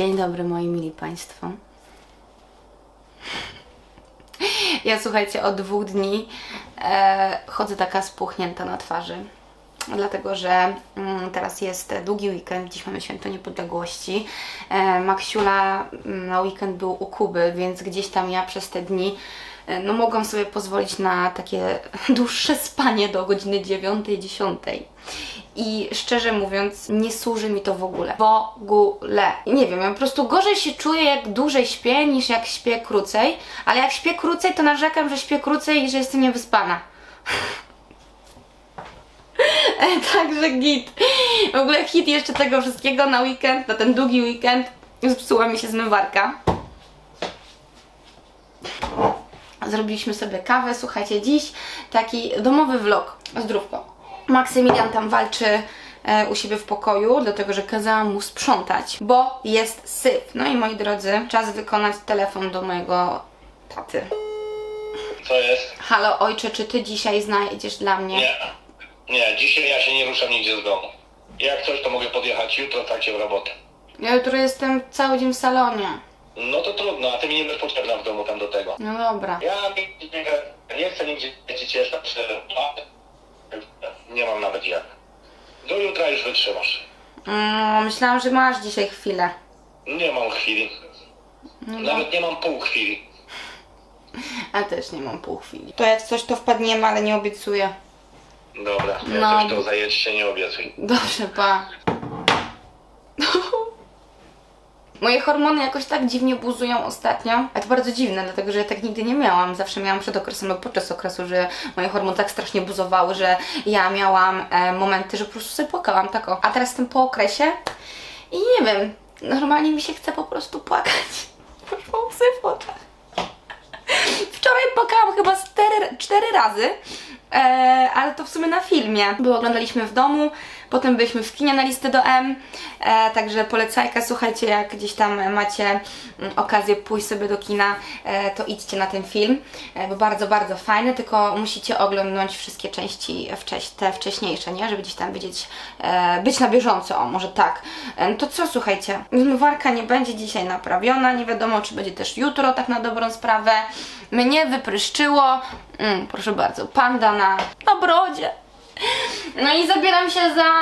Dzień dobry moi mili Państwo. Ja słuchajcie, od dwóch dni e, chodzę taka spuchnięta na twarzy. Dlatego, że mm, teraz jest długi weekend, dziś mamy święto niepodległości. E, Maksiula mm, na weekend był u Kuby, więc gdzieś tam ja przez te dni no, mogłam sobie pozwolić na takie dłuższe spanie do godziny 9-10. I szczerze mówiąc, nie służy mi to w ogóle. W ogóle. Nie wiem, ja po prostu gorzej się czuję, jak dłużej śpię, niż jak śpię krócej. Ale jak śpię krócej, to narzekam, że śpię krócej i że jestem niewyspana. E, Także git. W ogóle hit jeszcze tego wszystkiego na weekend, na ten długi weekend, zepsuła mi się zmywarka. Zrobiliśmy sobie kawę, słuchajcie, dziś taki domowy vlog, zdrówko. Maksymilian tam walczy e, u siebie w pokoju, dlatego że kazałam mu sprzątać, bo jest syf. No i moi drodzy, czas wykonać telefon do mojego taty. Co jest? Halo ojcze, czy ty dzisiaj znajdziesz dla mnie? Nie. Nie, dzisiaj ja się nie ruszam nigdzie z domu. Jak coś, to mogę podjechać jutro w trakcie roboty. Ja jutro jestem cały dzień w salonie. No to trudno, a ty mi nie będziesz potrzebna w domu tam do tego. No dobra. Ja nigdzie nie, nie chcę nigdzie lecieć jeszcze. Nie mam nawet jak. Do jutra już wytrzymasz. Mm, myślałam, że masz dzisiaj chwilę. Nie mam chwili. Nawet nie mam pół chwili. Ja też nie mam pół chwili. To jak coś to wpadniemy, ale nie obiecuję. Dobra, ja No. też to zajedź się nie obiecuj. Dobrze, pa. Moje hormony jakoś tak dziwnie buzują ostatnio. A to bardzo dziwne, dlatego że ja tak nigdy nie miałam. Zawsze miałam przed okresem lub podczas okresu, że moje hormony tak strasznie buzowały, że ja miałam e, momenty, że po prostu sobie płakałam tak o. A teraz jestem po okresie i nie wiem, normalnie mi się chce po prostu płakać. Poszło łzy w oczach. Wczoraj płakałam chyba cztery, cztery razy, e, ale to w sumie na filmie. Bo oglądaliśmy w domu, potem byliśmy w kinie na listę do M, e, także polecajka, słuchajcie, jak gdzieś tam macie mm, okazję pójść sobie do kina, e, to idźcie na ten film, e, bo bardzo, bardzo fajny, tylko musicie oglądnąć wszystkie części wcześ, te wcześniejsze, nie? Żeby gdzieś tam wiedzieć, e, być na bieżąco, o może tak. E, no to co, słuchajcie, zmywarka nie będzie dzisiaj naprawiona, nie wiadomo, czy będzie też jutro, tak na dobrą sprawę. Mnie wypryszczyło, mm, proszę bardzo, panda na, na brodzie. No i zabieram się za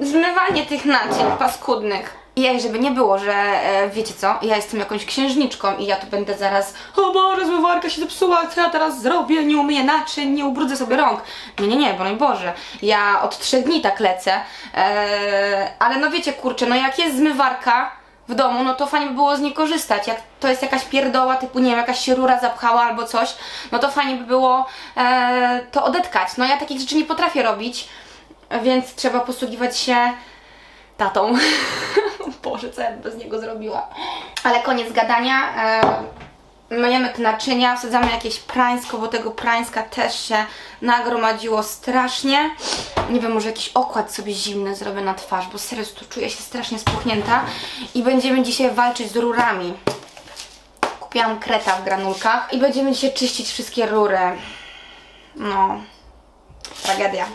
zmywanie tych naczyń paskudnych. I żeby nie było, że e, wiecie co, ja jestem jakąś księżniczką i ja tu będę zaraz o Boże, zmywarka się zepsuła, co ja teraz zrobię, nie umyję naczyń, nie ubrudzę sobie rąk. Nie, nie, nie, broń Boże, ja od trzech dni tak lecę, e, ale no wiecie, kurczę, no jak jest zmywarka w domu, no to fajnie by było z niej korzystać. Jak to jest jakaś pierdoła, typu nie wiem, jakaś się rura zapchała albo coś, no to fajnie by było e, to odetkać. No ja takich rzeczy nie potrafię robić, więc trzeba posługiwać się tatą. Boże, co ja bez niego zrobiła. Ale koniec gadania. E, myjemy te naczynia, wsadzamy jakieś prańsko, bo tego prańska też się nagromadziło strasznie. Nie wiem, może jakiś okład sobie zimny zrobię na twarz, bo serio tu czuję się strasznie spuchnięta. I będziemy dzisiaj walczyć z rurami. Kupiłam kreta w granulkach i będziemy dzisiaj czyścić wszystkie rury. No, tragedia.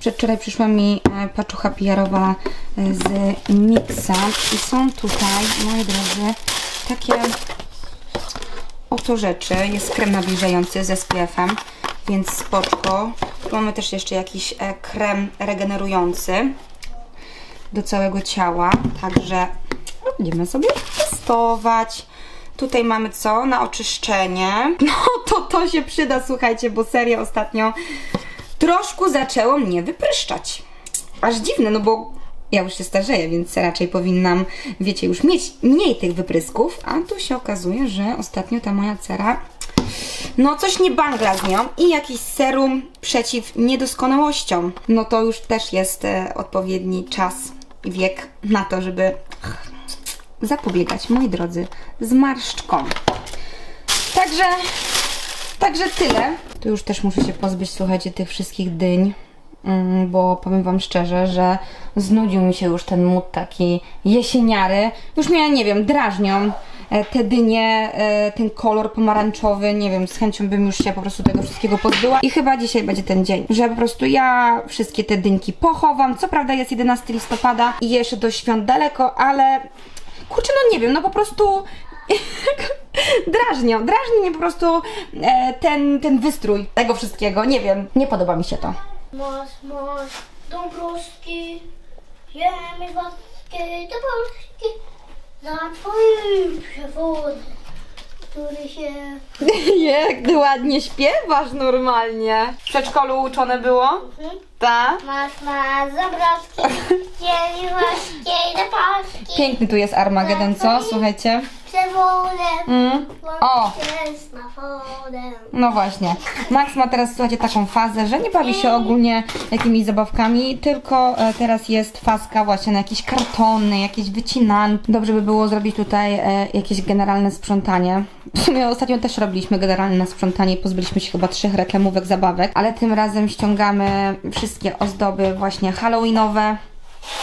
Przedwczoraj przyszła mi e, paczucha PR-owa e, z Mixa i są tutaj, moi drodzy, takie oto rzeczy. Jest krem nawilżający ze SPF-em, więc spoczko. Mamy też jeszcze jakiś e, krem regenerujący do całego ciała, także będziemy sobie testować. Tutaj mamy co? Na oczyszczenie. No to to się przyda, słuchajcie, bo serio ostatnio troszkę zaczęło mnie wypryszczać. Aż dziwne, no bo ja już się starzeję, więc raczej powinnam, wiecie, już mieć mniej tych wyprysków, a tu się okazuje, że ostatnio ta moja cera no coś nie bangla z nią i jakiś serum przeciw niedoskonałościom. No to już też jest e, odpowiedni czas i wiek na to, żeby zapobiegać, moi drodzy, zmarszczkom. Także Także tyle. Tu już też muszę się pozbyć, słuchajcie, tych wszystkich dyń, bo powiem Wam szczerze, że znudził mi się już ten mód taki jesieniary. Już mnie, nie wiem, drażnią e, te dynie, e, ten kolor pomarańczowy, nie wiem, z chęcią bym już się po prostu tego wszystkiego pozbyła i chyba dzisiaj będzie ten dzień, że po prostu ja wszystkie te dynki pochowam. Co prawda jest 11 listopada i jeszcze do świąt daleko, ale kurczę, nie wiem, no po prostu drażnią, drażni mnie po prostu e, ten, ten wystrój tego wszystkiego, nie wiem, nie podoba mi się to. Masz, masz Dąbrowski, ziemi włoskiej do Polski, za twoim przewodem, który się... Jak ty ładnie śpiewasz normalnie. W przedszkolu uczone było? Tak. Masz, masz Dąbrowski, ziemi włoskiej do Polski, Piękny tu jest Armagedon, co? Słuchajcie. Przewodem, Mm. O, jest na no właśnie. Max ma teraz, słuchajcie, taką fazę, że nie bawi się ogólnie jakimiś zabawkami, tylko e, teraz jest faska właśnie na jakieś kartony, jakieś wycinanki. Dobrze by było zrobić tutaj e, jakieś generalne sprzątanie. W sumie ostatnio też robiliśmy generalne sprzątanie, pozbyliśmy się chyba trzech reklamówek zabawek, ale tym razem ściągamy wszystkie ozdoby właśnie halloweenowe.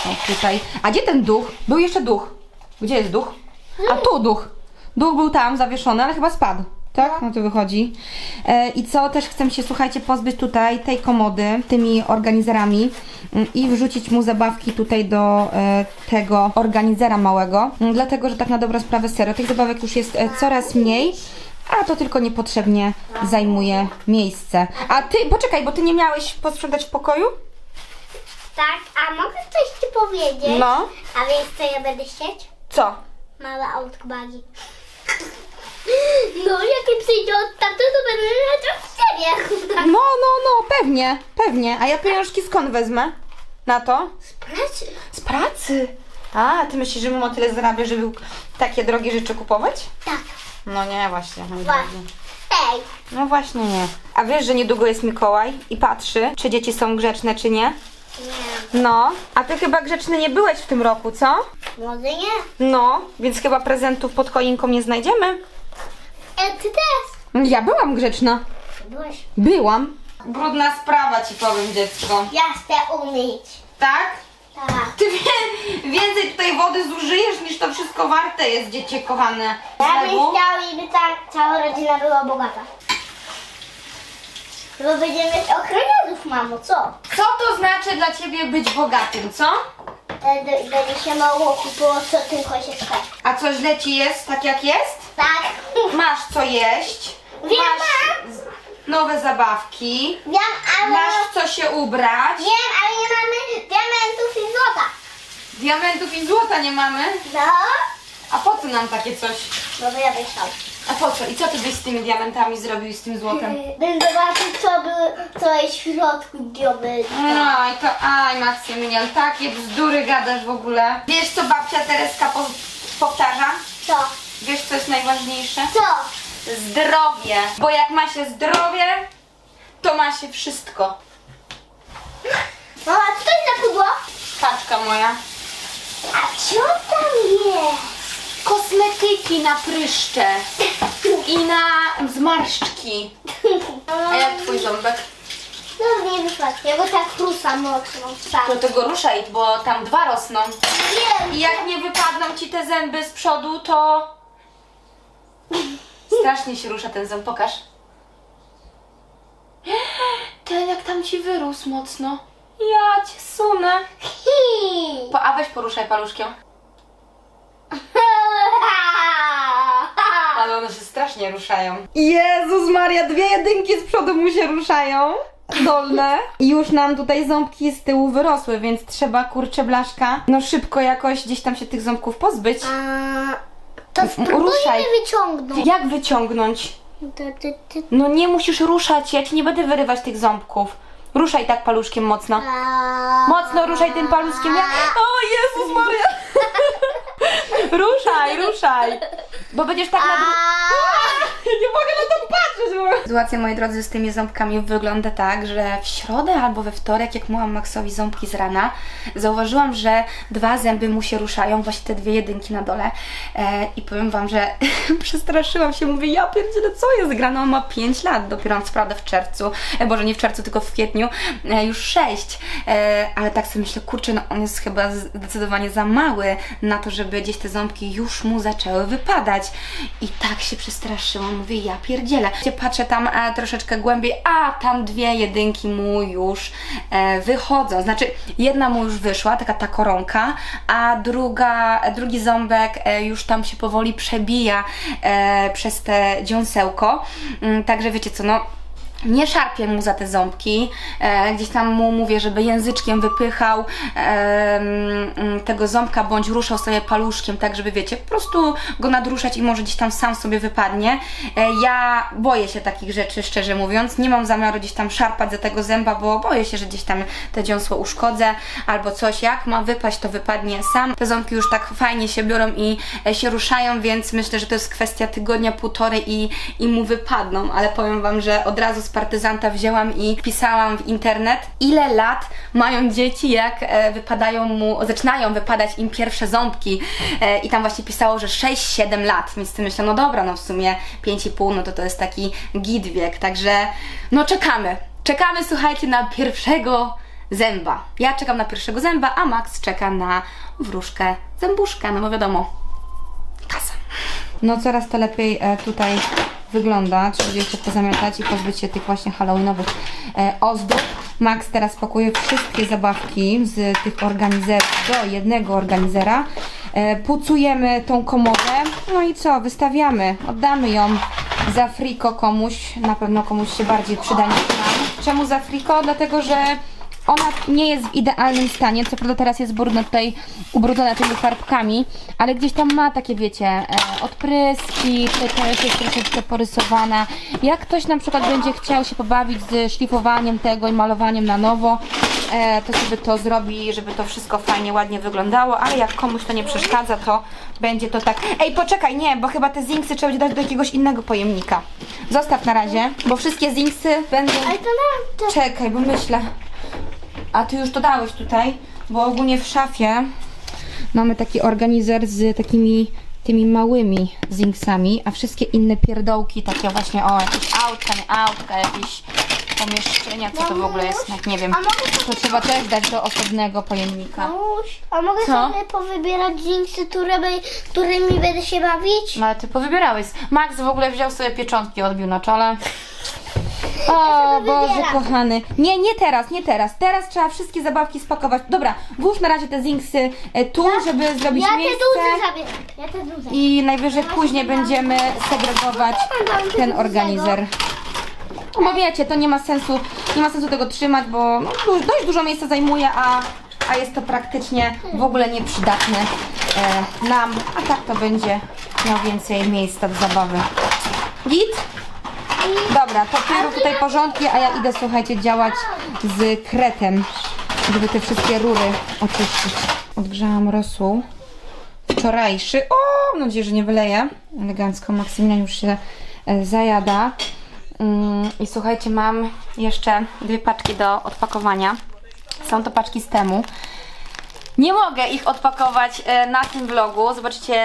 O, tutaj. A gdzie ten duch? Był jeszcze duch. Gdzie jest duch? A tu duch. Duch był tam zawieszony, ale chyba spadł. Tak? No to wychodzi. E, I co? Też chcę się, słuchajcie, pozbyć tutaj tej komody tymi organizerami mm, i wrzucić mu zabawki tutaj do e, tego organizera małego. Mm, Dlatego, że tak na dobrą sprawę serio, tych zabawek już jest e, coraz mniej. A to tylko niepotrzebnie zajmuje miejsce. A ty, poczekaj, bo ty nie miałeś posprzątać w pokoju? Tak, a mogę coś ci powiedzieć? No. A wiesz co ja będę chcieć? Co? Małe autko bagi. No, jak przyjdzie od taty, to będę mieć od ciebie. No, no, no, pewnie, pewnie. A ja pieniążki skąd wezmę? Na to? Z pracy? Z pracy. A, ty myślisz, że mama tyle zarabia, żeby takie drogie rzeczy kupować? Tak. No nie, właśnie. Właśnie. Ej, No właśnie nie. A wiesz, że niedługo jest Mikołaj i patrzy, czy dzieci są grzeczne, czy nie? Nie. No. A ty chyba grzeczny nie byłeś w tym roku, co? Może nie. No, więc chyba prezentów pod choinką nie znajdziemy. E, ty też. Ja byłam grzeczna. Byłeś. Byłam. Brudna sprawa ci powiem, dziecko. Ja chcę umyć. Tak? Tak. Ty wie, więcej tutaj wody zużyjesz niż to wszystko warte jest, dziecię kochane. Ja bym chciał, żeby ta cała rodzina była bogata. Bo będziemy mieć mamo, co? Co to znaczy dla ciebie być bogatym, co? Wtedy będzie się mało kupowało, co tylko się chce. A co źle ci jest, tak jak jest? Tak. Masz co jeść. Wiem, Masz z- nowe zabawki. Wiem, ale... Masz co się ubrać. Wiem, ale nie mamy diamentów i złota. Diamentów i złota nie mamy. No. A po co nam takie coś? No to ja chciał. A po co? I co ty byś z tymi diamentami zrobił i z tym złotem? Bym zobaczył, co, by, co jest w środku diomy. No i to, aj Maksymilian, takie bzdury gadasz w ogóle. Wiesz co babcia Tereska po, powtarza? Co? Wiesz co jest najważniejsze? Co? Zdrowie. Bo jak ma się zdrowie, to ma się wszystko. Mama, co to jest za pudło? Kaczka moja. A co tam jest? Kosmetyki na pryszcze i na zmarszczki. A jak twój ząbek? No nie wyszła, ja go tak rusa mocno. Tak. To tego ruszaj, bo tam dwa rosną. Wiem. I jak nie wypadną ci te zęby z przodu, to... Strasznie się rusza ten ząb, pokaż. Ten jak tam ci wyrósł mocno. Ja cię sunę. Po, a weź poruszaj paluszkiem. Ale one się strasznie ruszają. Jezus Maria, dwie jedynki z przodu mu się ruszają. Dolne. I już nam tutaj ząbki z tyłu wyrosły, więc trzeba kurczę blaszka. No szybko jakoś gdzieś tam się tych ząbków pozbyć. A, to Ruszaj. spróbujmy wyciągnąć. Jak wyciągnąć? Ty, ty, ty. No nie musisz ruszać, ja ci nie będę wyrywać tych ząbków. Ruszaj tak paluszkiem mocno. A, Mocno ruszaj tym paluszkiem. Ja... O Jezus Maria! ruszaj, ruszaj. Bo będziesz tak na dół. Nie mogę na to patrzeć. Sytuacja, moi drodzy, z tymi ząbkami wygląda tak, że w środę albo we wtorek, jak myłam Maxowi ząbki z rana, zauważyłam, że dwa zęby mu się ruszają, właśnie te dwie jedynki na dole. E, I powiem Wam, że przestraszyłam się, mówię, ja pierdzielę, co jest grane? On ma 5 lat, dopiero on co prawda w czerwcu, e, Boże, nie w czerwcu, tylko w kwietniu, e, już 6. E, ale tak sobie myślę, kurczę, no on jest chyba zdecydowanie za mały na to, żeby gdzieś te ząbki już mu zaczęły wypadać. I tak się przestraszyłam, mówię, ja pierdzielę. patrzę tam e, troszeczkę głębiej, a tam dwie jedynki mu już e, wychodzą. Znaczy, jedna mu już wyszła, taka ta koronka, a druga, drugi ząbek e, już tam się powoli przebija e, przez te dziąsełko. Mm, także wiecie co, no nie szarpię mu za te ząbki, e, gdzieś tam mu mówię, żeby języczkiem wypychał e, tego ząbka, bądź ruszał sobie paluszkiem, tak żeby wiecie, po prostu go nadruszać i może gdzieś tam sam sobie wypadnie. E, ja boję się takich rzeczy, szczerze mówiąc, nie mam zamiaru gdzieś tam szarpać za tego zęba, bo boję się, że gdzieś tam te dziąsło uszkodzę albo coś, jak ma wypaść, to wypadnie sam. Te ząbki już tak fajnie się biorą i e, się ruszają, więc myślę, że to jest kwestia tygodnia, półtorej i, i mu wypadną, ale powiem Wam, że od razu z partyzanta wzięłam i pisałam w internet, ile lat mają dzieci, jak e, wypadają mu, zaczynają wypadać im pierwsze ząbki. E, i tam właśnie pisało, że 6-7 lat, więc ty myślę, no dobra, no w sumie 5,5, no to to jest taki git wiek, także no czekamy, czekamy słuchajcie na pierwszego zęba. Ja czekam na pierwszego zęba, a Max czeka na wróżkę zębuszka, no bo wiadomo, kasa. No coraz to lepiej e, tutaj wygląda. Trzeba jeszcze pozamiatać i pozbyć się tych właśnie halloweenowych e, ozdób. Max teraz pakuje wszystkie zabawki z tych organizerów do jednego organizera. E, pucujemy tą komodę. No i co? Wystawiamy. Oddamy ją za friko komuś. Na pewno komuś się bardziej przyda niż nam. Czemu za friko? Dlatego, że ona nie jest w idealnym stanie, co prawda teraz jest brudna tutaj, ubrudzona tymi farbkami, ale gdzieś tam ma takie, wiecie, e, odpryski, tutaj też jest troszeczkę porysowana. Jak ktoś na przykład będzie chciał się pobawić z szlifowaniem tego i malowaniem na nowo, e, to sobie to zrobi, żeby to wszystko fajnie, ładnie wyglądało, ale jak komuś to nie przeszkadza, to będzie to tak. Ej, poczekaj, nie, bo chyba te zinksy trzeba będzie dać do jakiegoś innego pojemnika. Zostaw na razie, bo wszystkie zinksy będą... Ale to nam to... Czekaj, bo myślę. A ty już to dałeś tutaj, bo ogólnie w szafie mamy taki organizer z takimi tymi małymi zinksami, a wszystkie inne pierdołki, takie właśnie, o, jakieś autka, nie autka, jakieś pomieszczenia, co to w ogóle jest, jak nie wiem. A mogę To trzeba też dać do osobnego pojemnika. Mamuś, a mogę Co? sobie powybierać dżinsy, które by, którymi będę się bawić? No ale ty powybierałeś. Max w ogóle wziął sobie pieczątki, odbił na czole. O Boże kochany. Nie, nie teraz, nie teraz. Teraz trzeba wszystkie zabawki spakować. Dobra, włóż na razie te zinksy e, tu, żeby zrobić Ja te miejsce. duże zabieram. Ja te duże. I najwyżej później będziemy segregować ten organizer. No bo wiecie, to nie ma sensu, nie ma sensu tego trzymać, bo no, du- dość dużo miejsca zajmuje, a, a jest to praktycznie w ogóle nieprzydatne e, nam, a tak to będzie miał więcej miejsca do zabawy. Git? Dobra, rób tutaj porządki, a ja idę, słuchajcie, działać z kretem, żeby te wszystkie rury oczyścić. Odgrzałam rosół wczorajszy. O, mam nadzieję, że nie wyleję. Elegancko, Maksymilian już się e, zajada. Mm, I słuchajcie, mam jeszcze dwie paczki do odpakowania. Są to paczki z temu. Nie mogę ich odpakować e, na tym vlogu. Zobaczycie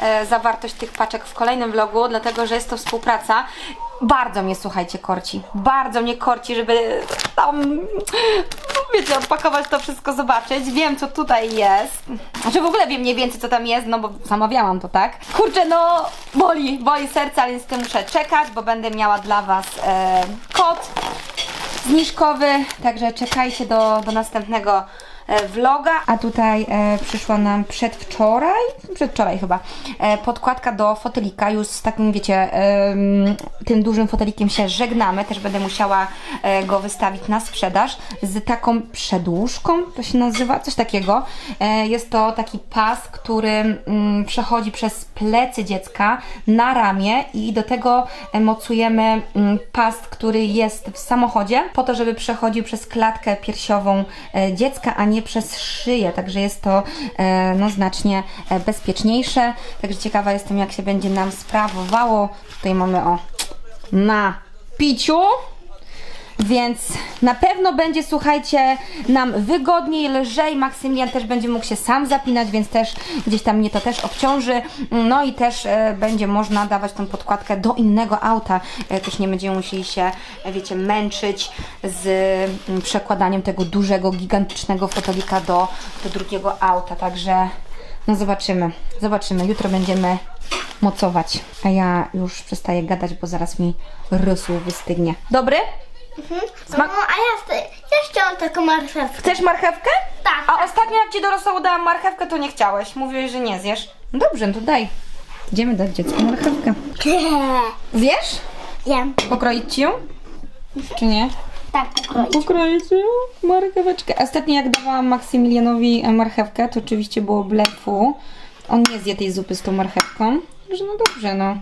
e, zawartość tych paczek w kolejnym vlogu, dlatego że jest to współpraca. Bardzo mnie, słuchajcie, korci. Bardzo mnie korci, żeby tam, wiecie, odpakować to wszystko, zobaczyć. Wiem, co tutaj jest. Znaczy w ogóle wiem mniej więcej, co tam jest, no bo zamawiałam to, tak? Kurczę, no boli, boli serce, ale niestety muszę czekać, bo będę miała dla Was e, kod zniżkowy, także czekajcie do, do następnego vloga. A tutaj e, przyszła nam przedwczoraj, przedwczoraj chyba, e, podkładka do fotelika, już z takim, wiecie, em, tym dużym fotelikiem się żegnamy, też będę musiała e, go wystawić na sprzedaż, z taką przedłużką, to się nazywa, coś takiego. E, jest to taki pas, który mm, przechodzi przez plecy dziecka na ramię i do tego e, mocujemy mm, pas, który jest w samochodzie, po to, żeby przechodził przez klatkę piersiową e, dziecka, a nie przez szyję, także jest to e, no, znacznie e, bezpieczniejsze. Także ciekawa jestem, jak się będzie nam sprawowało. Tutaj mamy o na piciu. Więc na pewno będzie, słuchajcie, nam wygodniej, lżej. Maksymilian też będzie mógł się sam zapinać, więc też gdzieś tam mnie to też obciąży. No i też e, będzie można dawać tą podkładkę do innego auta. E, też nie będziemy musieli się, e, wiecie, męczyć z mm, przekładaniem tego dużego, gigantycznego fotolika do, do drugiego auta. Także no zobaczymy, zobaczymy. Jutro będziemy mocować. A ja już przestaję gadać, bo zaraz mi rysół wystygnie. Dobry? No, a ja, chcę, ja chciałam taką marchewkę. Chcesz marchewkę? Tak. A ostatnio jak ci do rosołu dałam marchewkę, to nie chciałeś. Mówiłeś, że nie zjesz. No dobrze, to daj. Idziemy dać dziecku marchewkę. Zjesz? Wiem. Pokroić ci ją? Czy nie? Tak, pokroić. Pokroić ją? Marcheweczkę. Ostatnio jak dawałam Maksymilianowi e, marchewkę, to oczywiście było blefu. On nie zje tej zupy z tą marchewką. Także no dobrze, no.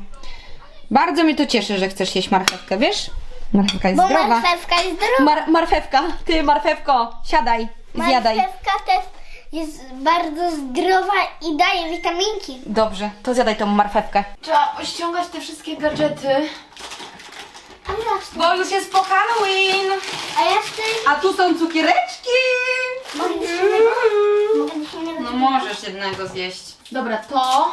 Bardzo mnie to cieszy, że chcesz jeść marchewkę, wiesz? Marchewka jest Bo zdrowa. marchewka jest zdrowa. Mar marchewka, ty marchewko, siadaj, zjadaj. Marchewka też jest bardzo zdrowa i daje witaminki. Dobrze, to zjadaj tą marchewkę. Trzeba ściągać te wszystkie gadżety, A bo już jest po Halloween. A ja. A tu są cukiereczki. Mogę? Mogę innego? No możesz jednego zjeść. Dobra, to,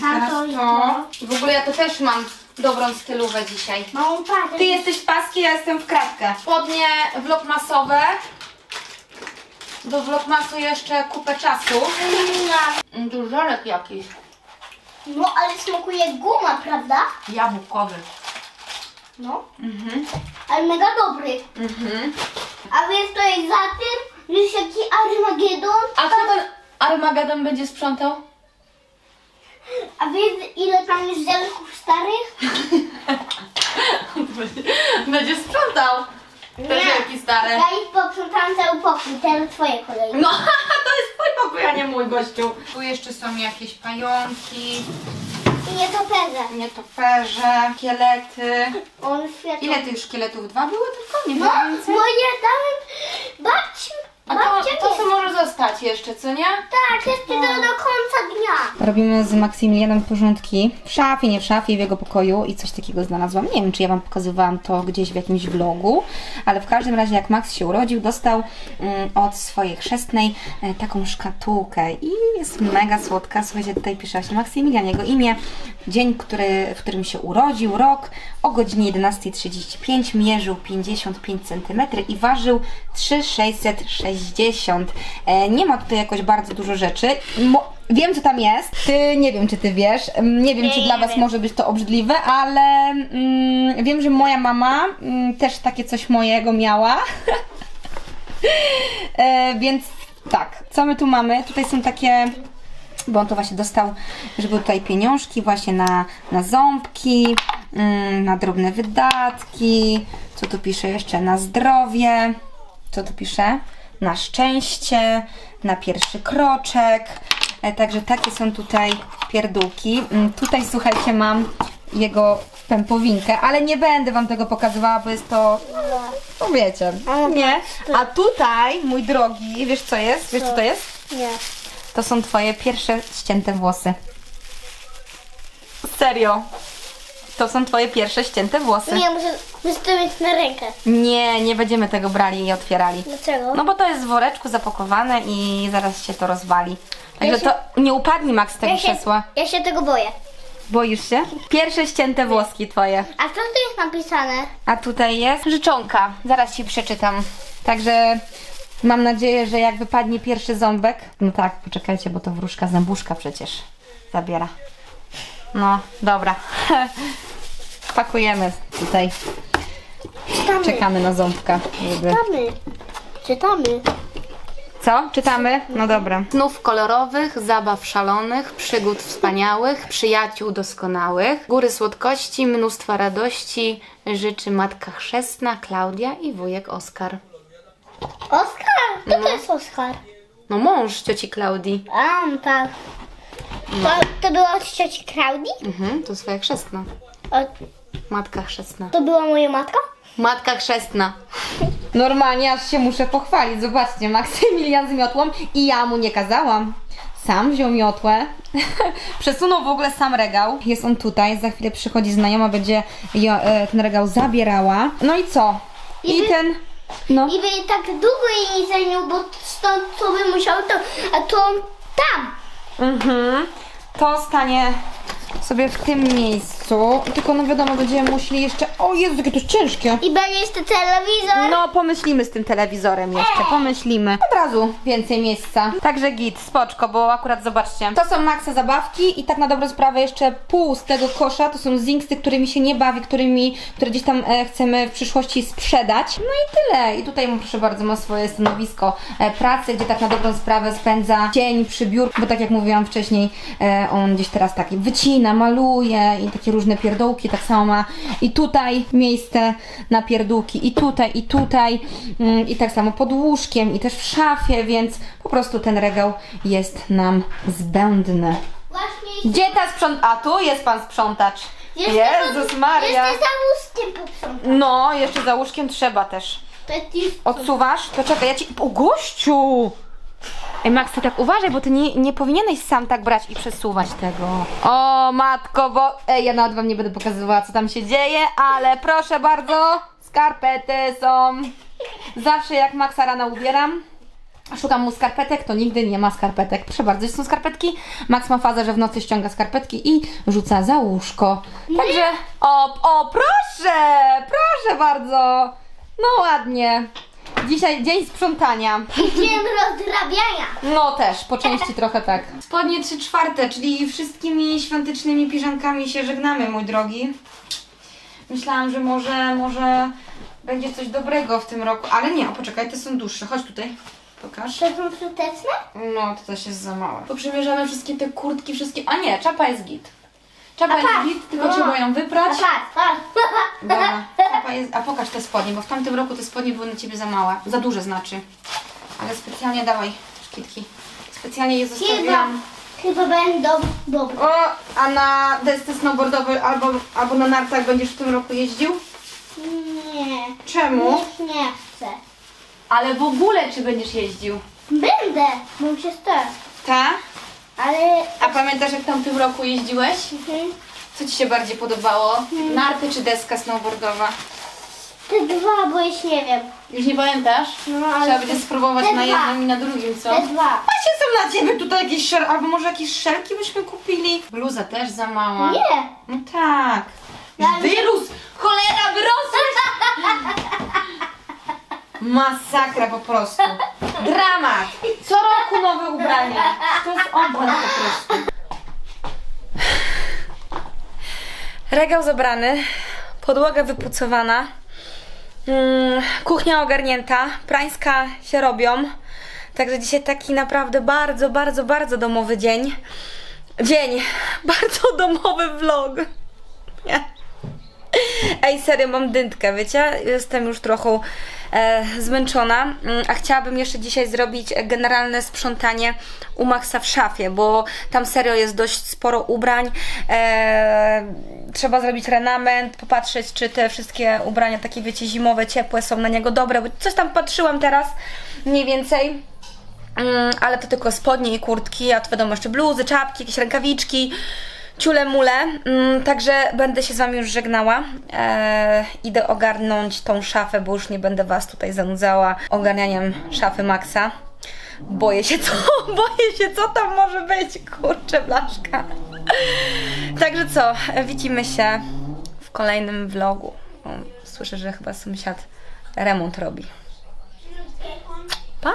teraz Tato i to. W ogóle ja to też mam dobrą stylówę dzisiaj. Małą parę. Ty jesteś w paski, ja jestem w kratkę. Spodnie vlogmasowe. Do vlogmasu jeszcze kupę czasu. Mm, Tu żelek jakiś. No, ale smakuje guma, prawda? Jabłkowy. No. Mhm. Ale mega dobry. Mhm. A wiesz, to jest za tym, że jaki Armagedon. A kto ten Armagedon będzie sprzątał? A wiesz, ile tam jest zielków starych? Będzie sprzątał. Te żelki stare. Ja ich posprzątałam cały pokój, teraz twoje kolej. No, to jest twój pokój, a nie mój gościu. Tu jeszcze są jakieś pająki, I nie to pewne. nietoperze, szkielety. On świetnie. Ile tych szkieletów? Dwa były tylko? Nie No, było więcej? bo ja dałem babci. A babcia to, to nie. co może zostać jeszcze, co nie? Tak, jeszcze do, do końca dnia. Robimy z Maksymilianem porządki w szafie, nie w szafie, w jego pokoju i coś takiego znalazłam. Nie wiem, czy ja Wam pokazywałam to gdzieś w jakimś vlogu, ale w każdym razie jak Max się urodził, dostał mm, od swojej chrzestnej e, taką szkatułkę i jest mega słodka. Słuchajcie, tutaj pisze właśnie Maksymilian, jego imię, dzień, który, w którym się urodził, rok, o godzinie 11.35 mierzył 55 cm i ważył 3,660. E, nie ma tutaj jakoś bardzo dużo rzeczy. Mo- Wiem, co tam jest. Ty nie wiem, czy ty wiesz. Mm, Nie wiem, czy Nie, dla nie Was wiem. może być to obrzydliwe, ale mm, wiem, że moja mama mm, też takie coś mojego miała. e, więc tak, co my tu mamy? Tutaj są takie bo on to właśnie dostał, że były tutaj pieniążki właśnie na, na ząbki, mm, na drobne wydatki, co tu pisze jeszcze, na zdrowie, co tu pisze, na szczęście, na pierwszy kroczek, e, także takie są tutaj pierdółki. Mm, tutaj słuchajcie, mam jego pępowinkę, ale nie będę Wam tego pokazywała, bo jest to, no wiecie, nie. A tutaj, mój drogi, wiesz co jest? Wiesz co to jest? Nie. To są twoje pierwsze ścięte włosy. Serio. To są twoje pierwsze ścięte włosy. Nie, muszę wystawić na rękę. Nie, nie będziemy tego brali i otwierali. Dlaczego? No bo to jest w woreczku zapakowane i zaraz się to rozwali. Także Ja się- to nie upadnie Max z tego ja, się, krzesła. ja się tego boję. Boisz się? Pierwsze ścięte włoski twoje. A co tu jest napisane? A tutaj jest życzonka. Zaraz ci przeczytam. Także mam nadzieję, że jak wypadnie pierwszy ząbek. No tak, poczekajcie, bo to wróżka zębuszka przecież zabiera. No, dobra. Pakujemy tutaj. Czytamy. Czekamy na ząbka. Żeby... Czytamy. Czytamy. Co? Czytamy? No dobra. Snów kolorowych, zabaw szalonych, przygód wspaniałych, przyjaciół doskonałych, góry słodkości, mnóstwa radości życzy matka chrzestna Klaudia i wujek Oskar. Oskar? Kto to jest Oskar? No mąż cioci Klaudii. A, no tak. To, to była od cioci Klaudii? Mhm, to swoja chrzestna. O, Matka chrzestna. to była moja matka? Matka chrzestna. Normalnie aż się muszę pochwalić. Zobaczcie, Maksymilian z miotłą i ja mu nie kazałam. Sam wziął miotłę, przesunął w ogóle sam regał. Jest on tutaj, za chwilę przychodzi znajoma, będzie jo, e, ten regał zabierała. No i co? I, I wy- ten, no. I by tak długo jej nie zajmował, bo stąd co by musiał to, a to tam. Mhm. To stanie sobie w tym miejscu. Tylko no wiadomo, będziemy musieli jeszcze... O Jezu, jakie to jest ciężkie. I będzie jeszcze telewizor. No, pomyślimy z tym telewizorem jeszcze, pomyślimy. Od razu więcej miejsca. Także git, spoczko, bo akurat zobaczcie. To są Maxa zabawki i tak na dobrą sprawę jeszcze pół z tego kosza to są zinksy, którymi się nie bawi, którymi, które gdzieś tam e, chcemy w przyszłości sprzedać. No i tyle. I tutaj, proszę bardzo, ma swoje stanowisko e, pracy, gdzie tak na dobrą sprawę spędza dzień przy biurku, bo tak jak mówiłam wcześniej, e, on gdzieś teraz taki wycina, maluje i takie różne pierdołki, tak samo ma i tutaj miejsce na pierdółki, i tutaj, i tutaj, mm, i tak samo pod łóżkiem, i też w szafie, więc po prostu ten regał jest nam zbędny. Właśnie Gdzie ta sprząt... A, tu jest pan sprzątacz. Jeszcze Jezus Maria. Jeszcze za łóżkiem posprzątam. No, jeszcze za łóżkiem trzeba też. To jest już... Odsuwasz? To czekaj, ja ci... O, gościu! Ej, Max, ty tak uważaj, bo ty nie, nie powinieneś sam tak brać i przesuwać tego. O, matko, bo... Ej, ja nawet wam nie będę pokazywała, co tam się dzieje, ale proszę bardzo, skarpety są. Zawsze jak Maxa rano ubieram, szukam mu skarpetek, to nigdy nie ma skarpetek. Proszę bardzo, gdzie są skarpetki? Max ma fazę, że w nocy ściąga skarpetki i rzuca za łóżko. Także, o, o, proszę, proszę bardzo. No ładnie. Dzisiaj dzień sprzątania. Dzień rozdrabiania. No też, po części trochę tak. Spodnie 3 czwarte, czyli wszystkimi świątecznymi piżankami się żegnamy, mój drogi. Myślałam, że może, może będzie coś dobrego w tym roku, ale nie, o poczekaj, te są dłuższe. Chodź tutaj, pokaż. To są skuteczne? No, to też jest za małe. Poprzymierzamy wszystkie te kurtki, wszystkie... A nie, czapa jest git. Czapa jest git, tylko no. trzeba ją A wyprać. patrz, patrz. Dobra, jest... A pokaż te spodnie, bo w tamtym roku te spodnie były na Ciebie za małe. Za duże znaczy. Ale specjalnie dawaj szkitki. Specjalnie je zostawiłam. chyba będą dobre. O, a na desce snowboardowej albo, albo na nartach będziesz w tym roku jeździł? Nie, Czemu? już nie chcę. Ale w ogóle czy będziesz jeździł? Będę, muszę stać. Tak? Ale... A pamiętasz jak w tamtym roku jeździłeś? Mhm. Co Ci się bardziej podobało? Narty czy deska snowboardowa? Te dwa, bo już nie wiem. Już nie pamiętasz? No, ale Trzeba będzie spróbować te na dwa. jednym i na drugim, co? Te dwa. Właśnie są na Ciebie tutaj jakieś szer... albo może jakieś szelki byśmy kupili? Bluza też za mała. Nie. No tak. Ale- Wyrósł! Cholera, wyrosłeś! Masakra po prostu. Dramat. Co roku nowe ubrania. To jest obłęd po prostu. Regał zabrany, podłoga wypucowana, mm, kuchnia ogarnięta, prańska się robią. Także dzisiaj taki naprawdę bardzo, bardzo, bardzo domowy dzień. Dzień, bardzo domowy vlog. Nie. Ej, serio, mam dętkę, wiecie? Jestem już trochę e, zmęczona, mm, a chciałabym jeszcze dzisiaj zrobić generalne sprzątanie u Maxa w szafie, bo tam serio jest dość sporo ubrań. E, trzeba zrobić renament, popatrzeć, czy te wszystkie ubrania takie, wiecie, zimowe, ciepłe są na niego dobre, bo coś tam patrzyłam teraz mniej więcej. Mm, ale to tylko spodnie i kurtki, a to wiadomo jeszcze bluzy, czapki, jakieś rękawiczki, ciule mule. Mm, także będę się z Wami już żegnała. Eee, idę ogarnąć tą szafę, bo już nie będę Was tutaj zanudzała ogarnianiem szafy Maxa. Boję się co, boję się co tam może być, kurczę blaszka. Także co, widzimy się w kolejnym vlogu. Słyszę, że chyba sąsiad remont robi. Pa!